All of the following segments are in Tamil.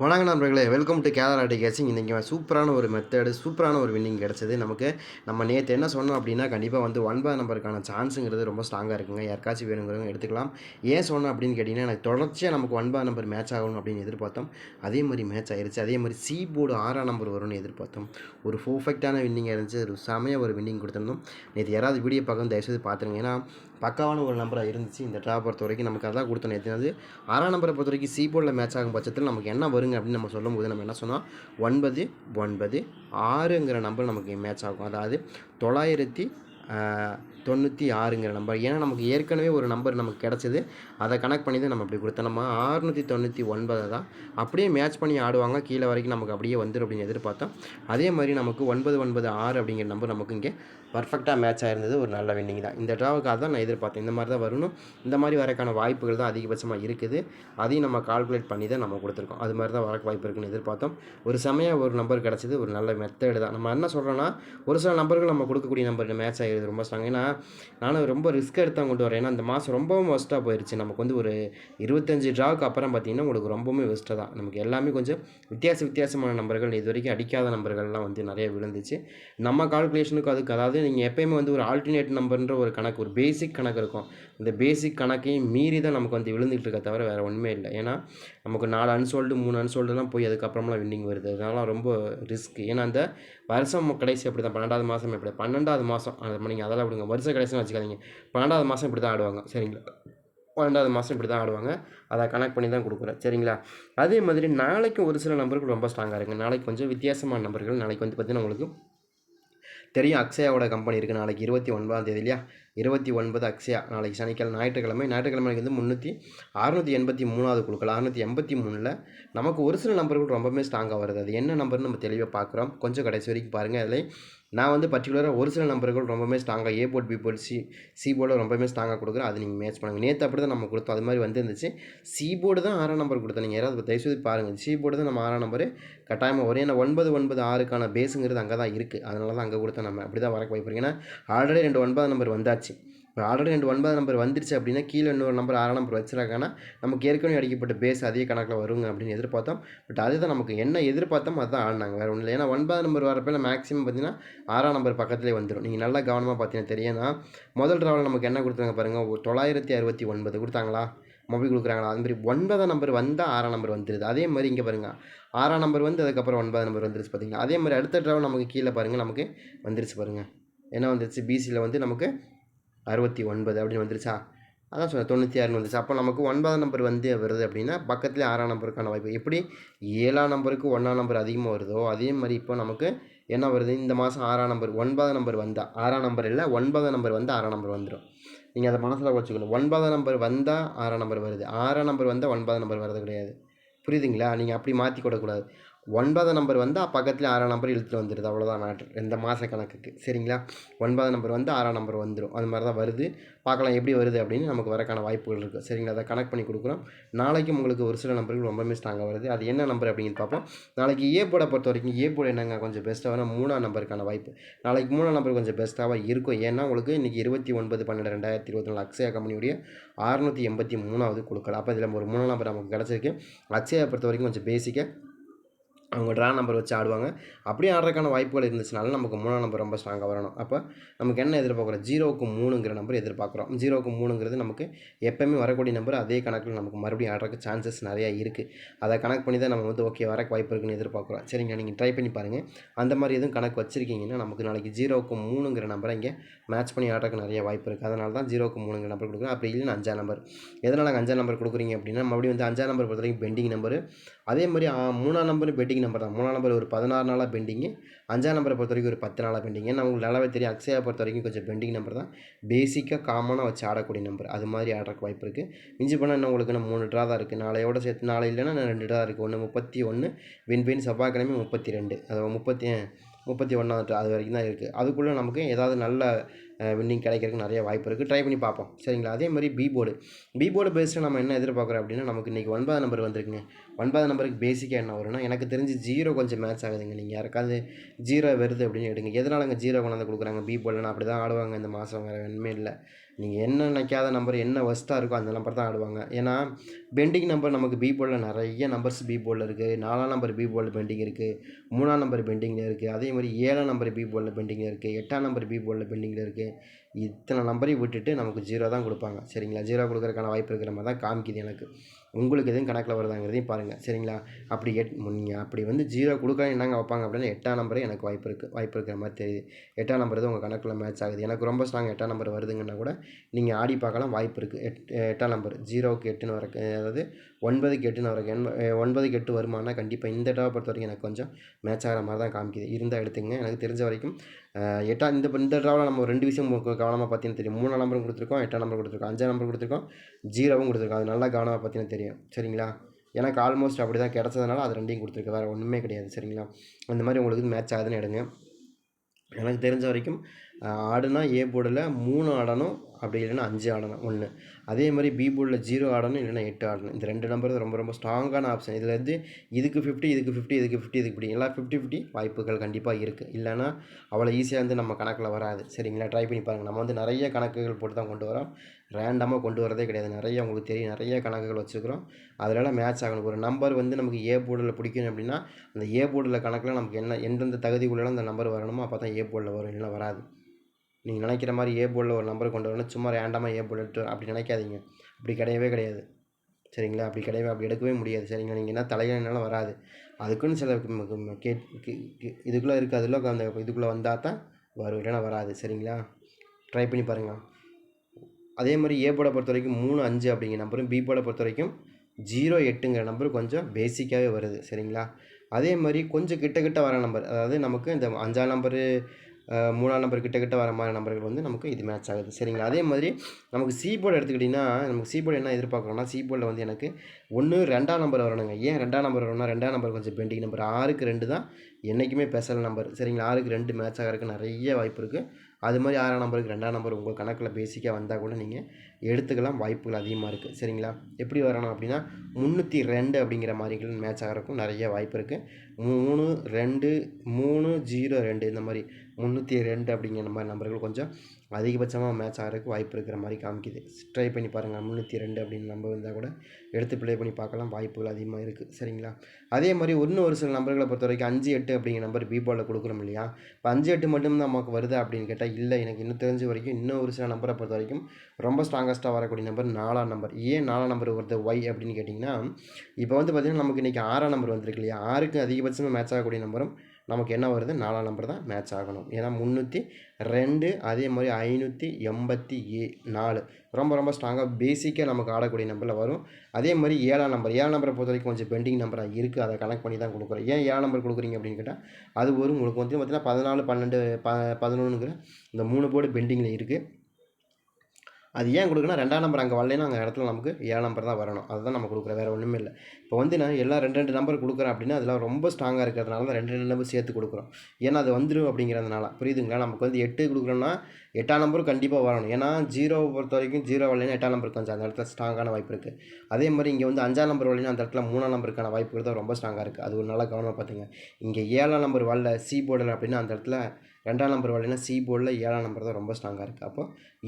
வணக்க நண்பர்களே வெல்கம் டு கேரளா கேசிங் இன்றைக்கி சூப்பரான ஒரு மெத்தடு சூப்பரான ஒரு வின்னிங் கிடச்சிது. நமக்கு நம்ம நேற்று என்ன சொன்னோம் அப்படின்னா கண்டிப்பாக வந்து ஒன்பது நம்பருக்கான சான்ஸுங்கிறது ரொம்ப ஸ்ட்ராங்காக இருக்குங்க. யாருக்காச்சும் வேணுங்கிறவங்க எடுத்துக்கலாம். ஏன் சொன்னோம் அப்படின்னு கேட்டிங்கன்னா எனக்கு தொடர்ச்சியாக நமக்கு ஒன்பது நம்பர் மேட்ச் ஆகணும் அப்படின்னு எதிர்பார்த்தோம். அதே மாதிரி மேட்ச் ஆயிருச்சு. அதே மாதிரி சி போர்டு ஆறாம் நம்பர் வரும்னு எதிர்பார்த்தோம். ஒரு பர்ஃபெக்டான வின்னிங் இருந்துச்சு. ஒரு செமையாக ஒரு வின்னிங் கொடுத்துருந்தோம். நேற்று யாராவது வீடியோ பார்க்கணும் தயவுசெய்து பார்த்துருங்க. ஏன்னா பக்காவான ஒரு நம்பராக இருந்துச்சு. இந்த ட்ரா பொறுத்த வரைக்கும் நமக்கு அதான் கொடுத்தோம். நேற்று வந்து ஆறாம் நம்பரை பொறுத்த வரைக்கும் சி போர்டில் மேட்ச் ஆகும் பட்சத்தில் நமக்கு என்ன வரும் வருங்க அப்படின்னு நம்ம சொல்லும்போது நம்ம என்ன சொன்னால் ஒன்பது ஒன்பது ஆறுங்கிற நம்பர் நமக்கு மேட்ச் ஆகும். அதாவது தொள்ளாயிரத்தி தொண்ணூற்றி ஆறுங்கிற நம்பர் ஏன்னா நமக்கு ஏற்கனவே ஒரு நம்பர் நமக்கு கிடச்சிது. அதை கனெக்ட் பண்ணி தான் நம்ம அப்படி கொடுத்தோம். நம்ம ஆறுநூற்றி தொண்ணூற்றி ஒன்பதை தான். அப்படியே மேட்ச் பண்ணி ஆடுவாங்க. கீழே வரைக்கும் நமக்கு அப்படியே வந்துடும் அப்படின்னு எதிர்பார்த்தோம். அதே மாதிரி நமக்கு ஒன்பது ஒன்பது ஆறு அப்படிங்கிற நம்பர் நமக்கு இங்கே பர்ஃபெக்டாக மேட்ச் ஆயிருந்தது. ஒரு நல்ல வின்னிங் தான். இந்த ட்ராவுக்காக தான் நான் எதிர்பார்த்தேன். இந்த மாதிரி தான் வரணும். இந்த மாதிரி வரக்கான வாய்ப்புகள் தான் அதிகபட்சமாக இருக்குது. அதையும் நம்ம கால்குலேட் பண்ணி தான் நம்ம கொடுத்துருக்கோம். அது மாதிரி தான் வரக்கு வாய்ப்பு இருக்குன்னு எதிர்பார்த்தோம். ஒரு சமயம் ஒரு நம்பர் கிடச்சிது. ஒரு நல்ல மெத்தடு தான். நம்ம என்ன சொல்கிறோன்னா ஒரு சில நம்பர்கள் நம்ம கொடுக்கக்கூடிய நம்பர் மேட்ச் ஆகிடுது ரொம்ப ஸ்ட்ராங் ஏன்னா நானும் ரொம்ப ரிஸ்க் எடுத்து கொண்டு வரேன். ஏன்னா இந்த மாதம் ரொம்பவும் ஒஸ்ட்டாக போயிடுச்சு நமக்கு வந்து ஒரு இருபத்தஞ்சி ட்ராவுக்கு அப்புறம் பார்த்திங்கன்னா உங்களுக்கு ரொம்பவுமே வெஸ்ட்டாக தான். நமக்கு எல்லாமே கொஞ்சம் வித்தியாச வித்தியாசமான நம்பர்கள் இது வரைக்கும் அடிக்காத நம்பர்கள்லாம் வந்து நிறைய விழுந்துச்சு. நம்ம கால்குலேஷனுக்கு அதுக்கு அதாவது நீங்கள் எப்போயுமே வந்து ஒரு ஆல்டர்னேட் நம்பர்ன்ற ஒரு கணக்கு ஒரு பேசிக் கணக்கு இருக்கும். இந்த பேசிக் கணக்கையும் மீறி தான் நமக்கு வந்து விழுந்துட்டு இருக்க தவிர வேறு ஒன்றுமே இல்லை. ஏன்னா நமக்கு நாலு அன்சோல்டு மூணு அன்சோல்டுலாம் போய் அதுக்கப்புறமெலாம் வின்னிங் வருது. அதனால ரொம்ப ரிஸ்க் ஏன்னா அந்த வருஷம் கடைசி அப்படி தான் பன்னெண்டாவது மாதம் எப்படி? பன்னெண்டாவது மாதம் அது நீங்கள் அதெல்லாம் விடுங்க. வருஷ கடைசின்னு வச்சுக்காதீங்க. பன்னெண்டாவது மாதம் இப்படி தான் ஆடுவாங்க. சரிங்களா? பன்னெண்டாவது மாதம் இப்படி தான் ஆடுவாங்க. அதை கனெக்ட் பண்ணி தான் கொடுக்குறேன். சரிங்களா? அதே மாதிரி நாளைக்கும் ஒரு சில நம்பர்கள் ரொம்ப ஸ்ட்ராங்காக இருக்குது நாளைக்கு கொஞ்சம் வித்தியாசமான நம்பர்கள் நாளைக்கு வந்து பார்த்திங்கன்னா உங்களுக்கு தெரியும் அக்ஷயாவோட கம்பெனி இருக்குது நாளைக்கு இருபத்தி ஒன்பதாம் தேதி இல்லையா? இருபத்தி ஒன்பது அக்ஷயா. நாளைக்கு சனிக்கிழமை ஞாயிற்றுக்கிழமை. ஞாயிற்றுக்கிழமைக்கு வந்து முந்நூற்றி அறுநூற்றி எண்பத்தி மூணாவது குழுக்கள். அறுநூற்றி எண்பத்தி மூணில் நமக்கு ஒரு சில நம்பர்கள் ரொம்பவே ஸ்ட்ராங்காக வருது. அது என்ன நம்பர்னு நம்ம தெளிவாக பார்க்குறோம். கொஞ்சம் கடைசி வரைக்கும் பாருங்கள் அதில் நான் வந்து பர்டிகுலராக ஒரு சில நம்பர்கள் ரொம்பவுமே ஸ்ட்ராங்காக A board B board C C போர்டில் ரொம்பவுமே ஸ்ட்ராங்காக கொடுக்குறேன். அது நீங்கள் மேட்ச் பண்ணுங்கள் நேற்று அப்படி தான் நம்ம கொடுத்தோம். அது மாதிரி வந்துருந்துச்சு. சி போர்டு தான் ஆறாம் நம்பர் கொடுத்தோம் நீங்கள் யாராவது தயவுசெய்து பாருங்கள் சி போர்டு தான் நம்ம ஆறாம் நம்பர் கட்டாயமாக ஒரே ஏன்னா ஒன்பது ஒன்பது ஆறுக்கான பேஸுங்கிறது அங்கே தான் இருக்குது அதனால தான் அங்கே கொடுத்தோம் நம்ம. அப்படி தான் வரக்கு வாய்ப்பு ஏன்னா ஆல்ரெடி ரெண்டு ஒன்பது நம்பர் வந்தாச்சு. இப்போ ஆல்ரெடி ரெண்டு ஒன்பது நம்பர் வந்துருச்சு அப்படின்னா கீழே இன்னொரு நம்பர் ஆறாம் நம்பர் வச்சிருக்காங்கன்னா நமக்கு ஏற்கனவே அடிக்கப்பட்ட பேஸ் அதே கணக்கில் வருங்க அப்படின்னு எதிர்பார்த்தோம். பட் அதுதான் நமக்கு என்ன எதிர்பார்த்தோம் அதுதான் ஆடினாங்க வேறு ஒன்றும் இல்லை ஏன்னா ஒன்பது நம்பர் வரப்போ மேக்ஸிமம் பார்த்தீங்கன்னா ஆறாம் நம்பர் பக்கத்துலேயே வந்துடும் நீங்கள் நல்லா கவனமாக பார்த்தீங்கன்னா தெரியும்னா முதல் ட்ராவல் நமக்கு என்ன கொடுத்தாங்க பாருங்கள் தொள்ளாயிரத்தி அறுபத்தி ஒன்பது கொடுத்தாங்களா? மொபைல் கொடுக்குறாங்களா? அது மாதிரி ஒன்பதாம் நம்பர் வந்தால் ஆறாம் நம்பர் வந்துடுது அதே மாதிரி இங்கே பாருங்கள் ஆறாம் நம்பர் வந்து அதுக்கப்புறம் ஒன்பதாம் நம்பர் வந்துருச்சு பார்த்தீங்களா? அதே மாதிரி அடுத்த ட்ராவல் நமக்கு கீழே பாருங்கள் நமக்கு வந்துருச்சு பாருங்கள் என்ன வந்துருச்சு? பிசியில் வந்து நமக்கு அறுபத்தி ஒன்பது அப்படின்னு வந்துருச்சா? அதான் சொன்னேன் தொண்ணூற்றி ஆறுனு வந்துச்சு அப்போ நமக்கு ஒன்பதாம் நம்பர் வந்து வருது அப்படின்னா பக்கத்துலேயே ஆறாம் நம்பருக்கான வாய்ப்பு. எப்படி ஏழாம் நம்பருக்கு ஒன்றாம் நம்பர் அதிகமாக வருதோ அதே மாதிரி இப்போ நமக்கு என்ன வருது? இந்த மாதம் ஆறாம் நம்பர் ஒன்பதாம் நம்பர் வந்தால் ஆறாம் நம்பர் இல்லை ஒன்பதாம் நம்பர் வந்து ஆறாம் நம்பர் வந்துடும் நீங்கள் அதை மனசில் வச்சுக்கணும். ஒன்பதாம் நம்பர் வந்தால் ஆறாம் நம்பர் வருது. ஆறாம் நம்பர் வந்தால் ஒன்பதாம் நம்பர் வரது கிடையாது. புரியுதுங்களா? நீங்கள் அப்படி மாற்றி கொடுக்கூடாது ஒன்பதாம் நம்பர் வந்து பக்கத்தில் ஆறாம் நம்பர் இழுத்துட்டு வந்துடுது அவ்வளோதான் மேட்ரு இந்த மாத கணக்குக்கு. சரிங்களா? ஒன்பதாம் நம்பர் வந்து ஆறாம் நம்பர் வந்துடும் அது மாதிரி தான் வருது. பார்க்கலாம் எப்படி வருது அப்படின்னு நமக்கு வரக்கான வாய்ப்புகள் இருக்குது சரிங்களா? அதை கனெக்ட் பண்ணி கொடுக்குறோம். நாளைக்கும் உங்களுக்கு ஒரு சில நம்பர்கள் ரொம்பவே ஸ்ட்ராங்காக வருது. அது என்ன நம்பர் அப்படின்னு பார்ப்போம். நாளைக்கு ஏ போட பொறுத்த வரைக்கும் ஏ போட என்னங்க? கொஞ்சம் பெஸ்ட்டாக வர மூணாம் நம்பருக்கான வாய்ப்பு. நாளைக்கு மூணாம் நம்பர் கொஞ்சம் பெஸ்ட்டாக இருக்கும். ஏன்னா உங்களுக்கு இன்றைக்கி இருபத்தி ஒன்பது பன்னெண்டு ரெண்டாயிரத்தி இருபத்தி நாலு அக்ஷயா கம்பெனியுடைய அறுநூற்றி எண்பத்தி மூணாவது கொடுக்கலாம் அப்போ இதில் ஒரு மூணாம் நம்பர் நமக்கு கிடச்சிருக்கு. அக்ஷயா பொறுத்த வரைக்கும் கொஞ்சம் பேசிக்காக அவங்க ட்ரா நம்பர் வச்சு ஆடுவாங்க. அப்படியே ஆடுறதுக்கான வாய்ப்புகள் இருந்துச்சுனாலும் நமக்கு மூணாம் நம்பர் ரொம்ப ஸ்ட்ராங்காக வரணும். அப்போ நமக்கு என்ன எதிர்பார்க்குறோம்? ஜீரோவுக்கு மூணுங்கிற நம்பர் எதிர்பார்க்குறோம். ஜீரோவுக்கு மூணுங்கிறது நமக்கு எப்போயுமே வரக்கூடிய நம்பர் அதே கணக்கில் நமக்கு மறுபடியும் ஆடுறதுக்கு சான்சஸ் நிறையா இருக்குது அதை கணக்கு பண்ணி தான் நம்ம வந்து ஓகே வரக்கு வாய்ப்பு இருக்குன்னு எதிர்பார்க்குறோம். சரிங்க நீங்கள் ட்ரை பண்ணி பாருங்கள் அந்த மாதிரி எதுவும் கணக்கு வச்சுருக்கீங்கன்னா நமக்கு நாளைக்கு ஜீரோவுக்கு மூணுங்கிற நம்பரை இங்கே மேட்ச் பண்ணி ஆடுறதுக்கு நிறைய வாய்ப்பு இருக்குது அதனால தான் ஜீரோவுக்கு மூணுங்கிற நம்பர் கொடுக்குறோம். அப்படி இல்லைன்னா அஞ்சாம் நம்பர் எதனால் அஞ்சாம் நம்பர் கொடுக்குறீங்க அப்படின்னா மறுபடியும் வந்து அஞ்சாம் நம்பர் பொறுத்த வரைக்கும் பெண்டிங் நம்பர் அதே மாதிரி மூணாம் நம்பர் பெண்டிங் நம்பர் தான். மூணாம் நம்பர் ஒரு பதினாறு நாளாக பெண்டிங்கு. அஞ்சாம் நம்பரை பொறுத்த வரைக்கும் ஒரு பத்து நாளாக பெண்டிங் ஏன்னா உங்களுக்கு நல்லாவே தெரியும் அக்ஷயா பொறுத்த வரைக்கும் கொஞ்சம் பெண்டிங் நம்பர் தான். பேசிக்காக காமனாக வச்சு ஆடக்கூடிய நம்பர். அது மாதிரி ஆடுறக்கு வாய்ப்பு இருக்குது மிஞ்சி போனால் என்ன உங்களுக்கு நான் மூணு ட்ரா தான் இருக்குது நாளையோட சேர்த்து நாளை இல்லைன்னா நான் ரெண்டு ட்ரா இருக்குது ஒன்று முப்பத்தி ஒன்று வின் வின் செவ்வாய்க்கிழமை முப்பத்தி ரெண்டு. அது முப்பத்தி முப்பத்தி ஒன்றாவது அது வரைக்கும் தான் இருக்குது அதுக்குள்ளே நமக்கு ஏதாவது நல்ல வின்னிங் கிடைக்கிறதுக்கு நிறைய வாய்ப்பு இருக்குது ட்ரை பண்ணி பார்ப்போம். சரிங்களா? அதே மாதிரி பி போர்டு பி போர்டு பேஸில் நம்ம என்ன எதிர்பார்க்குறோம் அப்படின்னா நமக்கு இன்றைக்கி ஒன்பதாம் நம்பர் வந்திருக்குங்க. ஒன்பதாம் நம்பருக்கு பேசிக்காக என்ன வரும்னா எனக்கு தெரிஞ்சு ஜீரோ கொஞ்சம் மேட்ச் ஆகுதுங்க. நீங்கள் யாருக்காவது ஜீரோ வருது அப்படின்னு எடுங்க. எதனாலங்க ஜீரோ கொண்டாந்து கொடுக்குறாங்க? பி போர்டில் அப்படி தான் ஆடுவாங்க. இந்த மாதம் வேறு ஒன்றுமே இல்லை. நீங்கள் என்ன நினைக்காத நம்பர் என்ன வஸ்ட்டாக இருக்கோ அந்த நம்பர் தான் ஆடுவாங்க. ஏன்னா பெண்டிங் நம்பர் நமக்கு பி போர்டில் நிறைய நம்பர்ஸ் பி போர்டில் இருக்குது நாலாம் நம்பர் பி போர்டில் பெண்டிங் இருக்குது மூணாம் நம்பர் பெண்டிங்கில் இருக்குது அதே மாதிரி ஏழாம் நம்பர் பி போர்டில் பெண்டிங்கில் இருக்குது எட்டாம் நம்பர் பி போர்டில் பெண்டிங்கில் இருக்குது இத்தனை நம்பரையும் விட்டுட்டு நமக்கு ஜீரோ தான் கொடுப்பாங்க. சரிங்களா? ஜீரோ கொடுக்குறதுக்கான வாய்ப்பு இருக்கிற மாதிரி தான் காமிக்குது எனக்கு. உங்களுக்கு எதுவும் கணக்கில் வருதாங்கிறதையும் பாருங்கள் சரிங்களா? அப்படி எட் நீங்கள் அப்படி வந்து ஜீரோ கொடுக்க என்னங்க வைப்பாங்க அப்படின்னா எட்டாம் நம்பரே எனக்கு வாய்ப்பு இருக்குது வாய்ப்பு இருக்கிற மாதிரி தெரியுது. எட்டாம் நம்பர் தான் உங்கள் கணக்கில் மேட்ச் ஆகுது. எனக்கு ரொம்ப ஸ்ட்ராங் எட்டாம் நம்பர் வருதுங்கன்னா கூட நீங்கள் ஆடி பார்க்கலாம் வாய்ப்பு இருக்குது எட் எட்டாம் நம்பர். ஜீரோவுக்கு எட்டுன்னு வர அதாவது ஒன்பதுக்கு எட்டுன்னு வர எண் ஒன்பதுக்கு எட்டு வருமானா கண்டிப்பாக இந்த டவை பொறுத்த வரைக்கும் எனக்கு கொஞ்சம் மேட்ச் ஆகிற மாதிரி தான் காமிக்குது. இருந்தால் எடுத்துங்க எனக்கு தெரிஞ்ச வரைக்கும் எட்டாம் இந்த இந்த ட்ராவில் நம்ம ரெண்டு விஷயம் கவனமாக பார்த்தீங்கன்னா தெரியும். மூணாம் நம்பரும் கொடுத்துருக்கோம் எட்டாம் நம்பர் கொடுத்துருக்கோம் அஞ்சாம் நம்பர் கொடுத்துருக்கோம் ஜீரோவும் கொடுத்துருக்கோம். அது நல்லா கவனமாக பார்த்தீங்கன்னா தெரியும். சரிங்களா? எனக்கு ஆல்மோஸ்ட் அப்படி தான் கிடச்சதுனால அது ரெண்டையும் கொடுத்துருக்கு வேறு ஒன்றுமே கிடையாது. சரிங்களா? அந்த மாதிரி உங்களுக்கு மேட்ச் ஆகுதுன்னு எடுங்க. எனக்கு தெரிஞ்ச வரைக்கும் ஆடுனா ஏ போர்டில் மூணு ஆடணும் அப்படி இல்லைன்னா அஞ்சு ஆடணும் ஒன்று அதே மாதிரி பி போர்டில் ஜீரோ ஆடணும் இல்லைன்னா எட்டு ஆடணும். இந்த ரெண்டு நம்பர் ரொம்ப ரொம்ப ஸ்ட்ராங்கான ஆப்ஷன் இதில் வந்து இதுக்கு ஃபிஃப்டி இதுக்கு ஃபிஃப்டி இதுக்கு ஃபிஃப்டி இதுக்கு இப்படி எல்லாம் ஃபிஃப்டி ஃபிஃப்டி வாய்ப்புகள் கண்டிப்பாக இருக்குது இல்லைனா அவ்வளோ ஈஸியாக வந்து நம்ம கணக்கில் வராது. சரிங்களா? ட்ரை பண்ணி பாருங்கள் நம்ம வந்து நிறைய கணக்குகள் போட்டு தான் கொண்டு வரோம். ரேண்டமாக கொண்டு வரதே கிடையாது. நிறைய உங்களுக்கு தெரியும். நிறைய கணக்குகள் வச்சுருக்கிறோம். அதிலலாம் மேட்ச் ஆகணும். ஒரு நம்பர் வந்து நமக்கு ஏ போர்டில் பிடிக்கணும் அப்படின்னா அந்த ஏ போர்டில் கணக்கில் நமக்கு என்ன எந்தெந்த தகுதி உள்ளலாம் அந்த நம்பர் வரணுமோ அப்போ தான் ஏ போர்டில் வரும். இல்லைன்னா வராது. நீங்கள் நினைக்கிற மாதிரி ஏ போர்டில் ஒரு நம்பர் கொண்டு வரணும். சும்மா ரேண்டமாக ஏ போர்டு எடுத்து அப்படி நினைக்காதீங்க. அப்படி கிடையவே கிடையாது. சரிங்களா? அப்படி கிடையவே அப்படி எடுக்கவே முடியாது. சரிங்களா? நீங்கள் என்ன தலையினாலும் வராது. அதுக்குன்னு சில கே இதுக்குள்ளே இருக்குது அதில் அந்த இதுக்குள்ளே வந்தால் தான் வரும். இல்லைன்னா வராது. சரிங்களா? ட்ரை பண்ணி பாருங்கள் அதே மாதிரி ஏ போட பொறுத்த வரைக்கும் மூணு அஞ்சு அப்படிங்கிற நம்பரும் பி போட பொறுத்த வரைக்கும் ஜீரோ எட்டுங்கிற நம்பர் கொஞ்சம் பேசிக்காகவே வருது. சரிங்களா? அதே மாதிரி கொஞ்சம் கிட்ட கிட்ட வர நம்பர் அதாவது நமக்கு இந்த அஞ்சாம் நம்பரு மூணாம் நம்பர் கிட்ட கிட்ட வர மாதிரி நம்பர்கள் வந்து நமக்கு இது மேட்ச் ஆகுது. சரிங்களா? அதே மாதிரி நமக்கு சி போர்டு எடுத்துக்கிட்டிங்கன்னா நமக்கு சி போர்டு என்ன எதிர்பார்க்குறோம்னா சி போர்டில் வந்து எனக்கு ஒன்று ரெண்டாம் நம்பர் வரணுங்க. ஏன் ரெண்டாம் நம்பர் வரணும்னா ரெண்டாம் நம்பர் கொஞ்சம் பெண்டிங் நம்பர் ஆறுக்கு ரெண்டு தான் என்றைக்குமே ஸ்பெஷல் நம்பர் சரிங்களா? ஆறுக்கு ரெண்டு மேட்ச் ஆகிறதுக்கு நிறைய வாய்ப்பு இருக்குது அது மாதிரி ஆறாம் நம்பருக்கு ரெண்டாம் நம்பர் உங்கள் கணக்கில் பேசிக்காக வந்தால் கூட நீங்கள் எடுத்துக்கலாம். வாய்ப்புகள் அதிகமாக இருக்குது சரிங்களா? எப்படி வரணும் அப்படின்னா முந்நூற்றி ரெண்டு அப்படிங்கிற மாதிரிகள் மேட்ச் ஆகிறதுக்கும் நிறைய வாய்ப்பு இருக்குது மூணு ரெண்டு மூணு ஜீரோ ரெண்டு இந்த மாதிரி முந்நூற்றி ரெண்டு அப்படிங்கிற மாதிரி நம்பர்கள் கொஞ்சம் அதிகபட்சமாக மேட்ச் ஆகிறதுக்கு வாய்ப்பு இருக்கிற மாதிரி காமிக்குது. ட்ரை பண்ணி பாருங்கள் முந்நூற்றி ரெண்டு அப்படின்னு நம்பர் இருந்தால் கூட எடுத்து ப்ளே பண்ணி பார்க்கலாம் வாய்ப்புகள் அதிகமாக இருக்குது சரிங்களா? அதே மாதிரி இன்னும் ஒரு சில நம்பர்களை பொறுத்த வரைக்கும் அஞ்சு எட்டு அப்படிங்கிற நம்பர் பீபாலில் கொடுக்குறோம் இல்லையா? இப்போ அஞ்சு எட்டு மட்டும்தான் நமக்கு வருது அப்படின்னு கேட்டால் இல்லை எனக்கு இன்னும் தெரிஞ்ச வரைக்கும் இன்னும் ஒரு சில நம்பரை பொறுத்த வரைக்கும் ரொம்ப ஸ்ட்ராங்கஸ்ட்டாக வரக்கூடிய நம்பர் நாலாம் நம்பர். ஏன் நாலாம் நம்பர் வருது? ஒய் அப்படின்னு கேட்டிங்கன்னா இப்போ வந்து பார்த்திங்கன்னா நமக்கு இன்றைக்கி ஆறாம் நம்பர் வந்திருக்கு இல்லையா? ஆறுக்கு அதிகபட்சமாக மேட்ச் ஆகக்கூடிய நம்பரும் நமக்கு என்ன வருது? நாலாம் நம்பர் தான் மேட்ச் ஆகணும். ஏன்னா முந்நூற்றி ரெண்டு அதே மாதிரி ஐநூற்றி எண்பத்தி ஏ நாலு. ரொம்ப ரொம்ப ஸ்ட்ராங்காக பேசிக்காக நமக்கு ஆடக்கூடிய நம்பரில் வரும். அதே மாதிரி ஏழாம் நம்பர் ஏழாம் நம்பரை பொறுத்த வரைக்கும் கொஞ்சம் பெண்டிங் நம்பராக இருக்குது அதை கனெக்ட் பண்ணி தான் கொடுக்குறோம். ஏன் ஏழாம் நம்பர் கொடுக்குறீங்க அப்படின்னு கேட்டால் அது ஒரு உங்களுக்கு வந்து பார்த்திங்கன்னா பதினாலு பன்னெண்டு ப பதினொன்றுங்கிற இந்த மூணு போர்டு பெண்டிங்கில் இருக்குது அது ஏன் கொடுக்குன்னா ரெண்டாம் நம்பர் அங்கே வரலைன்னா அங்கே இடத்துல நமக்கு ஏழு நம்பர் தான் வரணும். அதுதான் நம்ம கொடுக்குற வேறு ஒன்றுமே இல்லை. இப்போ வந்து நான் எல்லாம் ரெண்டு ரெண்டு நம்பர் கொடுக்குறேன் அப்படின்னா அதெல்லாம் ரொம்ப ஸ்ட்ராங்காக இருக்கிறதுனால தான் ரெண்டு ரெண்டு நம்பர் சேர்த்து கொடுக்குறோம். ஏன்னா அது வந்துடும் அப்படிங்கிறதுனால. புரியுதுங்களா? நமக்கு வந்து எட்டு கொடுக்குறோன்னா எட்டாம் நம்பரும் கண்டிப்பாக வரணும். ஏன்னா ஜீரோவை பொறுத்த வரைக்கும் ஜீரோ வரலைன்னா எட்டாம் நம்பர் கொஞ்சம் அந்த இடத்துல ஸ்ட்ராங்கான வாய்ப்பு இருக்குது அதே மாதிரி இங்கே வந்து அஞ்சாம் நம்பர் வரலைன்னா அந்த இடத்துல மூணாம் நம்பருக்கான வாய்ப்புகள் தான் ரொம்ப ஸ்ட்ராங்காக இருக்குது அது ஒரு நல்லா கவனமாக பார்த்துங்க இங்கே ஏழாம் நம்பர் வரல சி போர்டில் அப்படின்னா அந்த இடத்துல ரெண்டாம் நம்பர் வரலைன்னா சி போர்டில் ஏழாம் நம்பர் தான் ரொம்ப ஸ்ட்ராங்காக இருக்குது அப்போ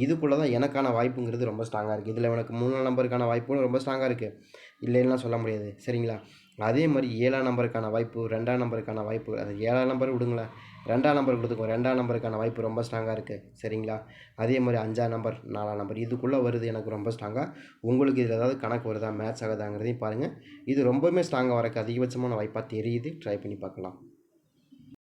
இதுக்குள்ளே தான் எனக்கான வாய்ப்புங்கிறது ரொம்ப ஸ்ட்ராங்காக இருக்குது இதில் எனக்கு மூணாம் நம்பருக்கான வாய்ப்புகளும் ரொம்ப ஸ்ட்ராங்காக இருக்குது இல்லைன்னா சொல்ல முடியாது. சரிங்களா? அதே மாதிரி ஏழாம் நம்பருக்கான வாய்ப்பு ரெண்டாம் நம்பருக்கான வாய்ப்பு அது ஏழாம் நம்பர் விடுங்களேன். ரெண்டாம் நம்பர் கொடுத்துக்கோ ரெண்டாம் நம்பருக்கான வாய்ப்பு ரொம்ப ஸ்ட்ராங்காக இருக்குது சரிங்களா? அதே மாதிரி அஞ்சாம் நம்பர் நாலாம் நம்பர் இதுக்குள்ளே வருது எனக்கு ரொம்ப ஸ்ட்ராங்காக உங்களுக்கு இதில் ஏதாவது கணக்கு வருதா மேட்ச் ஆகுதாங்கிறதையும் பாருங்கள் இது ரொம்பவுமே ஸ்ட்ராங்காக வரக்கு அதிகபட்சமான வாய்ப்பாக தெரியுது. ட்ரை பண்ணி பார்க்கலாம்.